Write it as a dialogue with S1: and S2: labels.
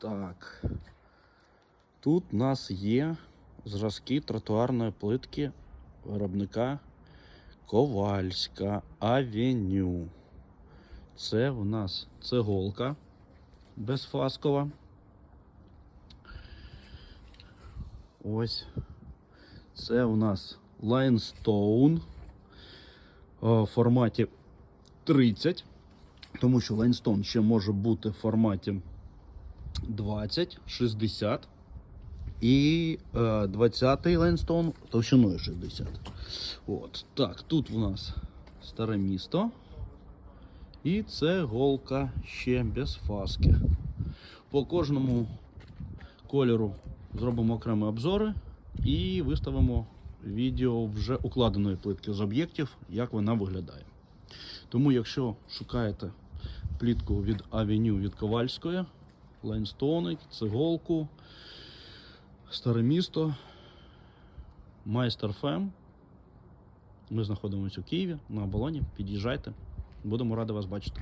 S1: Так. Тут у нас є зразки тротуарної плитки виробника Ковальська Авеню. Це у нас цеголка безфаскова. Ось. Це у нас Limestone в форматі 30. Тому що Limestone ще може бути в форматі 20, 60 і е, 20-й Limestone товщиною 60. От. Так, тут у нас старе місто. І це голка ще без фаски. По кожному кольору зробимо окремі обзори і виставимо відео вже укладеної плитки з об'єктів, як вона виглядає. Тому, якщо шукаєте плітку від Авеню від Ковальської, лайнстони, цеголку, старе місто, майстер Фем. Ми знаходимося у Києві на оболоні. Під'їжджайте. Будемо раді вас бачити.